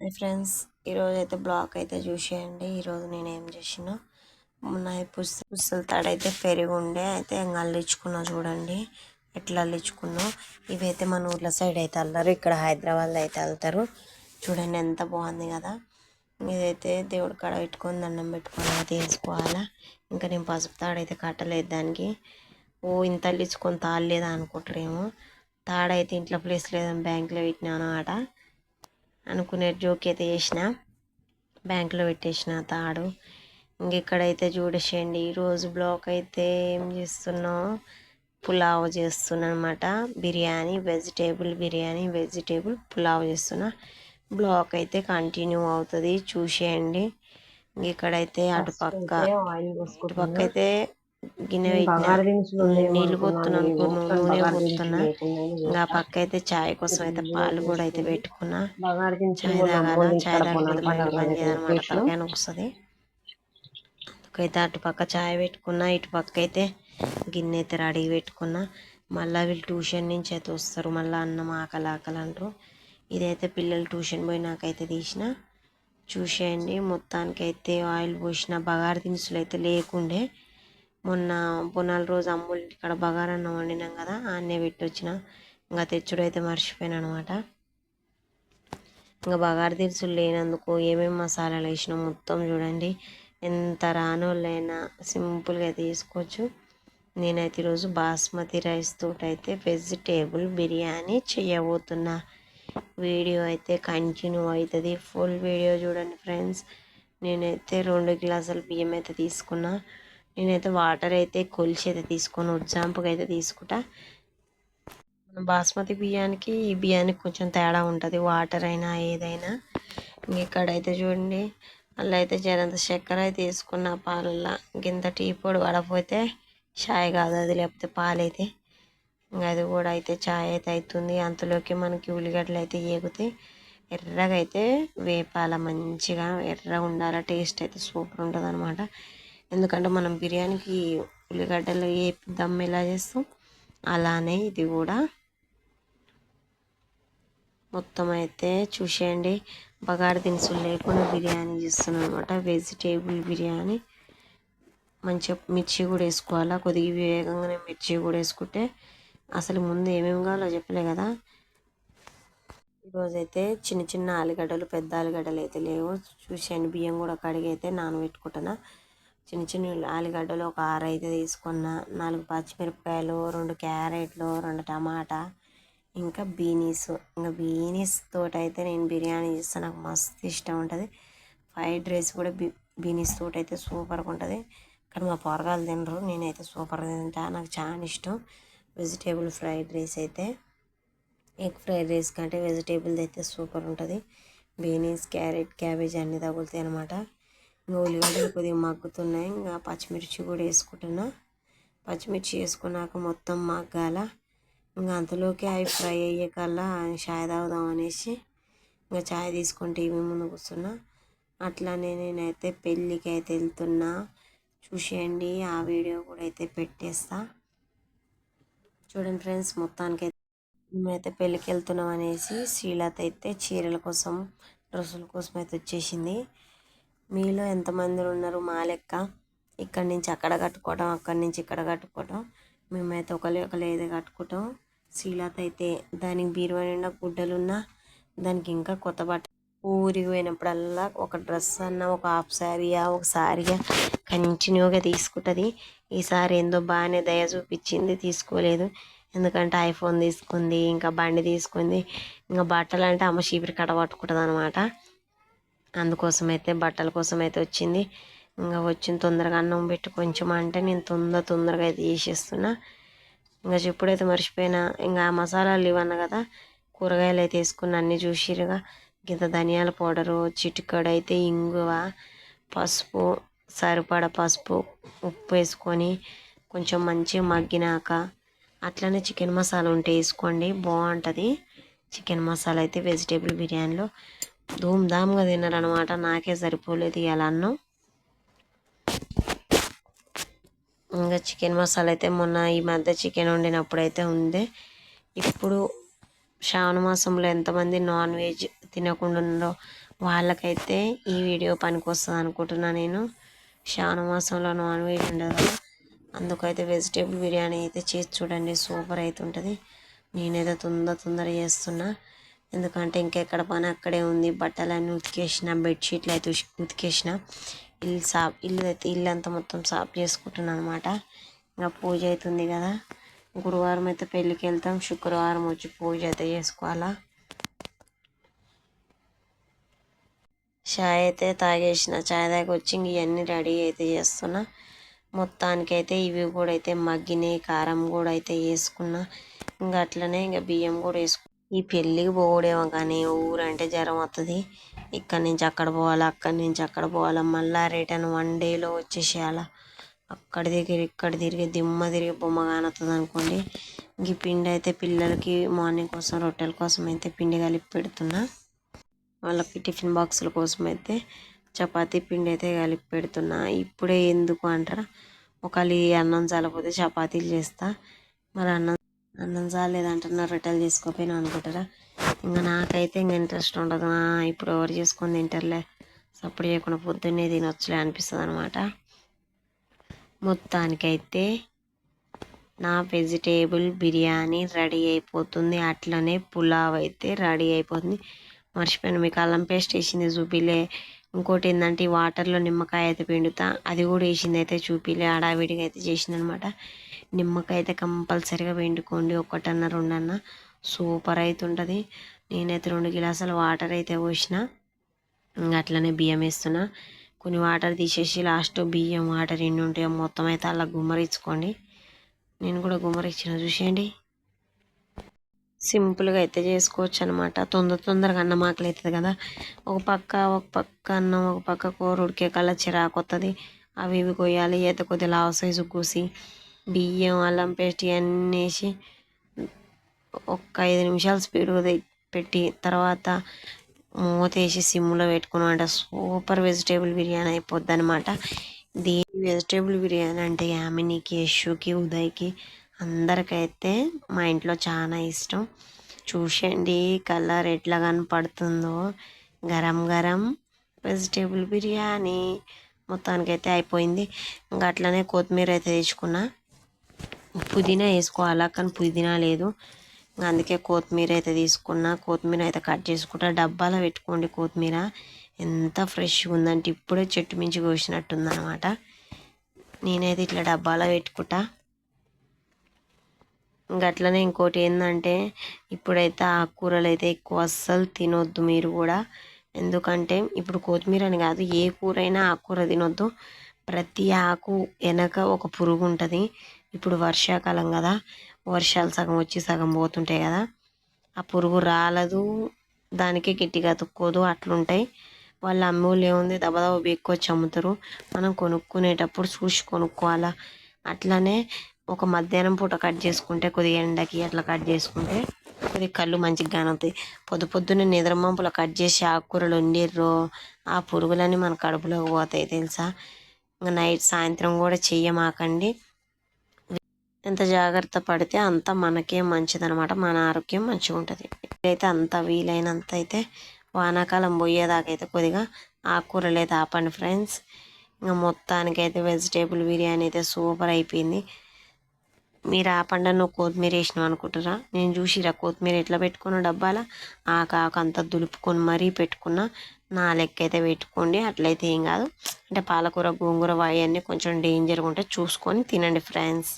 Friends ఈరోజు అయితే blog అయితే చూసేయండి. ఈరోజు నేను ఏం చేసిన మొన్న పుస్త పుస్తల తాడైతే పెరిగి ఉండే అయితే ఇంకా అల్లించుకున్నా చూడండి. ఎట్లా అల్లించుకున్నా ఇవైతే మన ఊర్ల సైడ్ అయితే అల్లరు ఇక్కడ హైదరాబాద్లో అయితే వెళ్తారు చూడండి ఎంత బాగుంది కదా. ఇదైతే దేవుడి కాడ పెట్టుకొని దండం పెట్టుకొని అయితే వేసుకోవాలా. ఇంకా నేను పసుపు తాడైతే కట్టలేదు దానికి. ఓ ఇంత అల్లించుకొని తాళలేదా అనుకుంటారేమో. తాడైతే ఇంట్లో ప్లేస్ లేదని బ్యాంకులో పెట్టినాను ఆట. అనుకునే జోక్ అయితే చేసిన. బ్యాంకులో పెట్టేసిన తాడు. ఇంక ఇక్కడైతే చూడేసేయండి. ఈరోజు బ్లాక్ అయితే ఏం చేస్తున్నాం? పులావ్ చేస్తున్నా అనమాట బిర్యానీ వెజిటేబుల్ బిర్యానీ వెజిటేబుల్ పులావ్ చేస్తున్నా. బ్లాక్ అయితే కంటిన్యూ అవుతుంది. చూసేయండి. ఇంక ఇక్కడైతే అటుపక్క అటుపక్క అయితే గిన్నె నీళ్ళు పోతున్నాను నూనె పోతున్నా ఇంకా పక్క అయితే చాయ్ కోసం అయితే పాలు కూడా అయితే పెట్టుకున్నా. చాయ్ తాగాల? చాయ్ తాగకపోతే మైండ్ పని వస్తుంది. అందుకైతే అటు పక్క చాయ్ పెట్టుకున్నా ఇటు పక్క అయితే గిన్నె అయితే రెడీ పెట్టుకున్నా. మళ్ళీ వీళ్ళు ట్యూషన్ నుంచి అయితే వస్తారు. మళ్ళీ అన్నం ఆకలి ఆకలి అంటారు. ఇదైతే పిల్లలు ట్యూషన్ పోయినాకైతే తీసిన. చూసేయండి. మొత్తానికి అయితే ఆయిల్ పోసిన. బగారు దినుసులు అయితే లేకుండే మొన్న బొనాల రోజు అమ్ములు ఇక్కడ బగారన్నం వండినాం కదా ఆన్నే పెట్టి వచ్చిన ఇంకా తెచ్చుడు అయితే మర్చిపోయాను అనమాట ఇంకా బగారు దినుసులు లేనందుకు ఏమేమి మసాలాలు వేసినా మొత్తం చూడండి. ఎంత రానోళ్ళైనా సింపుల్గా అయితే తీసుకోవచ్చు. నేనైతే ఈరోజు బాస్మతి రైస్ తోటైతే అయితే వెజిటేబుల్ బిర్యానీ చేయబోతున్నా. వీడియో అయితే కంటిన్యూ అవుతుంది. ఫుల్ వీడియో చూడండి ఫ్రెండ్స్. నేనైతే రెండు గ్లాసుల బియ్యం అయితే తీసుకున్నా. నేనైతే వాటర్ అయితే కొలిచి అయితే తీసుకొని ఉజ్జాంపుగా అయితే తీసుకుంటా. మన బాస్మతి బియ్యానికి ఈ బియ్యానికి కొంచెం తేడా ఉంటుంది వాటర్ అయినా ఏదైనా. ఇంకెక్కడైతే చూడండి అలా అయితే జరంత చక్కెర అయితే వేసుకున్న పాలల్లో. ఇంత టీ పొడి పడపోతే చాయ్ కాదు అది లేకపోతే పాలైతే. ఇంకా అది కూడా అయితే చాయ్ అయితే అవుతుంది అంతలోకి మనకి ఉల్లిగడ్డలు అయితే ఏగుతాయి. ఎర్రగా అయితే వేపాల మంచిగా ఎర్రగా ఉండాలి టేస్ట్ అయితే సూపర్ ఉంటుంది అనమాట ఎందుకంటే మనం బిర్యానీకి ఉల్లిగడ్డలు వేపి దమ్ ఎలా చేస్తాం? అలానే ఇది కూడా. మొత్తం అయితే చూసేయండి. బగారు దినుసులు లేకుండా బిర్యానీ చేస్తున్నాం అనమాట వెజిటేబుల్ బిర్యానీ. మంచిగా మిర్చి కూడా వేసుకోవాలా? కొద్దిగా వేగంగానే మిర్చి కూడా వేసుకుంటే అసలు ముందు ఏమేమి కావాలో చెప్పలే కదా. ఈరోజైతే చిన్న చిన్న ఆలుగడ్డలు పెద్ద ఆలుగడ్డలు అయితే లేవు. చూసేయండి బియ్యం కూడా కడిగి అయితే నానబెట్టుకుంటున్నా. చిన్న చిన్న ఆలుగడ్డలు ఒక ఆరు అయితే తీసుకున్నా నాలుగు పచ్చిమిరపకాయలు రెండు క్యారెట్లు రెండు టమాటా ఇంకా బీనీస్. ఇంకా బీనీస్ తోటైతే అయితే నేను బిర్యానీ చేస్తాను నాకు మస్తు ఇష్టం ఉంటుంది. ఫ్రైడ్ రైస్ కూడా బీ బీనీస్ తోటి అయితే సూపర్గా ఉంటుంది. కానీ మా పొరగాలు తినరు నేనైతే సూపర్గా తింటా నాకు చాలా ఇష్టం. వెజిటేబుల్ ఫ్రైడ్ రైస్ అయితే ఎగ్ ఫ్రైడ్ రైస్ కంటే వెజిటేబుల్ అయితే సూపర్ ఉంటుంది. బీనీస్ క్యారెట్ క్యాబేజ్ అన్నీ తగులుతాయి అనమాట ఉల్లిగడ్డలు కొద్దిగా మగ్గుతున్నాయి. ఇంకా పచ్చిమిర్చి కూడా వేసుకుంటున్నా. పచ్చిమిర్చి వేసుకున్నాక మొత్తం మగ్గాల. ఇంకా అంతలోకి అవి ఫ్రై అయ్యే కల్లా చాయ్ తాగుదాం అనేసి ఇంకా చాయ్ తీసుకొని టీవీ ముందు కూర్చున్నా. అట్లానే నేనైతే పెళ్ళికి అయితే వెళ్తున్నా. చూసేయండి ఆ వీడియో కూడా అయితే పెట్టేస్తా. చూడండి ఫ్రెండ్స్ మొత్తానికి అయితే మేమైతే పెళ్ళికి వెళ్తున్నాం అనేసి శ్రీలత అయితే చీరల కోసం డ్రెస్సుల కోసం అయితే వచ్చేసింది. మీలో ఎంతమంది ఉన్నారు మా లెక్క? ఇక్కడి నుంచి అక్కడ కట్టుకోవటం అక్కడి నుంచి ఇక్కడ కట్టుకోవటం మేమైతే ఒకరి ఒకరు ఏదో కట్టుకుంటాం. శ్రీలత అయితే దానికి బీరువా నిండా గుడ్డలున్నా దానికి ఇంకా కొత్త బట్ట. ఊరికి పోయినప్పుడల్లా ఒక డ్రెస్ అన్న ఒక హాఫ్ శారీయా ఒక శారీయా కంటిన్యూగా తీసుకుంటుంది. ఈసారి ఏందో బాగానే దయ చూపించింది తీసుకోలేదు. ఎందుకంటే ఐఫోన్ తీసుకుంది ఇంకా బండి తీసుకుంది ఇంకా బట్టలు అంటే అమ్మ చీపిరి కడ పట్టుకుంటుంది అనమాట అందుకోసం అయితే బట్టల కోసం అయితే వచ్చింది. ఇంకా వచ్చిన తొందరగా అన్నం పెట్టి కొంచెం అంటే నేను తొందర తొందరగా అయితే చేసేస్తున్నా. ఇంకా చెప్పుడైతే మర్చిపోయినా ఇంకా ఆ మసాలాలు ఇవన్న కదా. కూరగాయలు అయితే వేసుకున్న అన్నీ చూసిరుగా ఇంత ధనియాల పౌడరు చిటికడైతే ఇంగువ పసుపు సరిపడ పసుపు ఉప్పు వేసుకొని కొంచెం మంచిగా మగ్గినాక అట్లనే చికెన్ మసాలా ఉంటే వేసుకోండి. బాగుంటుంది. చికెన్ మసాలా అయితే వెజిటేబుల్ బిర్యానీలో. ధూమ్ ధామ్గా తిన్నారనమాట నాకే సరిపోలేదు ఇవాళ అన్నం. ఇంకా చికెన్ మసాలా అయితే మొన్న ఈ మధ్య చికెన్ వండినప్పుడు అయితే ఉంది ఇప్పుడు శ్రావణ మాసంలో ఎంతమంది నాన్ వెజ్ తినకుండా ఉన్నారో వాళ్ళకైతే ఈ వీడియో పనికొస్తుంది అనుకుంటున్నా నేను. శ్రావణ మాసంలో నాన్ వెజ్ ఉండదు కదా. అందుకైతే వెజిటేబుల్ బిర్యానీ అయితే చేసి చూడండి. సూపర్ అయితే ఉంటుంది నేనైతే తొందర తొందర చేస్తున్నా. ఎందుకంటే ఇంకెక్కడ పని అక్కడే ఉంది. బట్టలన్నీ ఉతికేసిన బెడ్షీట్లు అయితే ఉతికేసిన ఇల్లు సాఫ్ ఇల్లు అయితే ఇల్లు అంతా మొత్తం సాఫ్ చేసుకుంటున్నాను అనమాట ఇంకా పూజ అవుతుంది కదా. గురువారం అయితే పెళ్ళికి వెళ్తాం. శుక్రవారం వచ్చి పూజ అయితే చేసుకోవాలా. చాయ్ అయితే తాగేసిన. చాయ్ తాగి వచ్చి ఇవన్నీ రెడీ అయితే చేస్తున్నా. మొత్తానికి అయితే ఇవి కూడా అయితే మగ్గినాయి. కారం కూడా అయితే వేసుకున్నా. ఇంకా అట్లనే ఇంకా బియ్యం కూడా వేసుకున్నా ఈ పెళ్ళికి పోవడేమో కానీ ఊరంటే జ్వరం వస్తుంది ఇక్కడి నుంచి అక్కడ పోవాలి అక్కడి నుంచి అక్కడ పోవాలి మళ్ళా రిటర్న్ వన్ డేలో వచ్చేసేయాల. అక్కడ తిరిగి ఇక్కడ తిరిగి దిమ్మ తిరిగి బొమ్మ కానొస్తుంది అనుకోండి. ఈ పిండి అయితే పిల్లలకి మార్నింగ్ కోసం రొట్టెల కోసం అయితే పిండి కలిపి పెడుతున్నా. వాళ్ళకి టిఫిన్ బాక్సుల కోసం అయితే చపాతీ పిండి అయితే కలిపి పెడుతున్నా. ఇప్పుడే ఎందుకు అంటారా? ఒకవేళ అన్నం చాలపోతే చపాతీలు చేస్తా. మరి అన్నం అన్నం చాలేదంటున్నారు రిటర్న్ చేసుకోపోయినా అనుకుంటారా? ఇంకా నాకైతే ఇంకా ఇంట్రెస్ట్ ఉండదు. ఇప్పుడు ఎవరు చేసుకొని తింటారులే. సప్పుడు చేయకుండా పొద్దున్నే తినొచ్చులే అనిపిస్తుంది అనమాట మొత్తానికైతే నా వెజిటేబుల్ బిర్యానీ రెడీ అయిపోతుంది. అట్లనే పులావ్ అయితే రెడీ అయిపోతుంది. మర్చిపోయాను మీకు అల్లం పేస్ట్ వేసింది చూపిలే. ఇంకోటి ఏంటంటే ఈ వాటర్లో నిమ్మకాయ అయితే పిండుతా. అది కూడా వేసింది అయితే చూపిలే హడావిడిగా అయితే చేసింది అనమాట నిమ్మకాయ అయితే కంపల్సరీగా పిండుకోండి ఒకటన్న రెండన్న. సూపర్ అయితే ఉంటుంది నేనైతే రెండు గిలాసాల వాటర్ అయితే పోసిన. ఇంకా అట్లనే బియ్యం వేస్తున్నా. కొన్ని వాటర్ తీసేసి లాస్ట్ బియ్యం వాటర్ ఎన్ని ఉంటాయో మొత్తం అయితే అలా గుమ్మరించుకోండి. నేను కూడా గుమ్మరించిన చూసేయండి. సింపుల్గా అయితే చేసుకోవచ్చు అనమాట తొందర తొందరగా అన్నం ఆకలి అవుతుంది కదా. ఒక పక్క ఒక పక్క అన్నం ఒక పక్క కూర ఉడికే కల్లా చిరాకు వస్తుంది అవి ఇవి కొయ్యాలి ఈత కొద్దిగా లావు సైజు కూసి బియ్యం అల్లం పేస్ట్ ఇవన్నీ వేసి ఒక ఐదు నిమిషాలు స్పీడ్గా పెట్టి తర్వాత మూత వేసి సిమ్లో పెట్టుకున్నమాట సూపర్ వెజిటేబుల్ బిర్యానీ అయిపోద్ది అనమాట దీని వెజిటేబుల్ బిర్యానీ అంటే యామినికి యశుకి ఉదయ్కి అందరికైతే మా ఇంట్లో చాలా ఇష్టం. చూసండి కలర్ ఎట్లా కనపడుతుందో. గరం గరం వెజిటేబుల్ బిర్యానీ. మొత్తానికైతే అయిపోయింది. ఇంకా అట్లనే కొత్తిమీర అయితే తెచ్చుకున్నా. పుదీనా వేసుకోవాలా కానీ పుదీనా లేదు. ఇంకా అందుకే కొత్తిమీర అయితే తీసుకున్నా. కొత్తిమీర అయితే కట్ చేసుకుంటా. డబ్బాలో పెట్టుకోండి కొత్తిమీర. ఎంత ఫ్రెష్గా ఉందంటే ఇప్పుడే చెట్టు మించి కోసినట్టుందనమాట నేనైతే ఇట్లా డబ్బాలో పెట్టుకుంటా. ఇంకా అట్లనే ఇంకోటి ఏంటంటే ఇప్పుడైతే ఆకుకూరలు అయితే ఎక్కువ అస్సలు తినొద్దు మీరు కూడా. ఎందుకంటే ఇప్పుడు కొత్తిమీర అని కాదు ఏ కూర అయినా ఆకుకూర తినొద్దు. ప్రతి ఆకు వెనక ఒక పురుగు ఉంటుంది. ఇప్పుడు వర్షాకాలం కదా వర్షాలు సగం వచ్చి సగం పోతుంటాయి కదా. ఆ పురుగు రాలదు దానికే గట్టిగా అతుక్కోదు అట్లుంటాయి. వాళ్ళు అమ్మోళ్ళు ఏముంది దబదబ బీక్కొచ్చి అమ్ముతారు. మనం కొనుక్కునేటప్పుడు చూసి కొనుక్కోవాలా. అట్లనే ఒక మధ్యాహ్నం పూట కట్ చేసుకుంటే కొద్దిగా ఎండకి అట్లా కట్ చేసుకుంటే కొద్దిగా కళ్ళు మంచిగా కానవుతాయి పొద్దు పొద్దున్నే నిద్రమంపులో కట్ చేసి ఆకుకూరలు వండిర్రో. ఆ పురుగులన్నీ మన కడుపులోకి పోతాయి తెలుసా? ఇంకా నైట్ సాయంత్రం కూడా చెయ్యమాకండి. ఎంత జాగ్రత్త పడితే అంత మనకే మంచిదనమాట. మన ఆరోగ్యం మంచిగా ఉంటుంది. అయితే అంత వీలైనంత అయితే వానాకాలం పోయేదాకైతే కొద్దిగా ఆకుకూరలు అయితే ఆపండి ఫ్రెండ్స్. ఇంకా మొత్తానికైతే వెజిటేబుల్ బిర్యానీ అయితే సూపర్ అయిపోయింది. మీరు ఆపండి నువ్వు కొత్తిమీర వేసినావు అనుకుంటారా? నేను చూసిరా కొత్తిమీర ఎట్లా పెట్టుకున్నా డబ్బాల? ఆ ఆకు అంతా దులుపుకొని మరీ పెట్టుకున్న నా లెక్క అయితే పెట్టుకోండి అట్లయితే ఏం కాదు. అంటే పాలకూర గోంగూర అవన్నీ కొంచెం డేంజర్గా ఉంటే చూసుకొని తినండి ఫ్రెండ్స్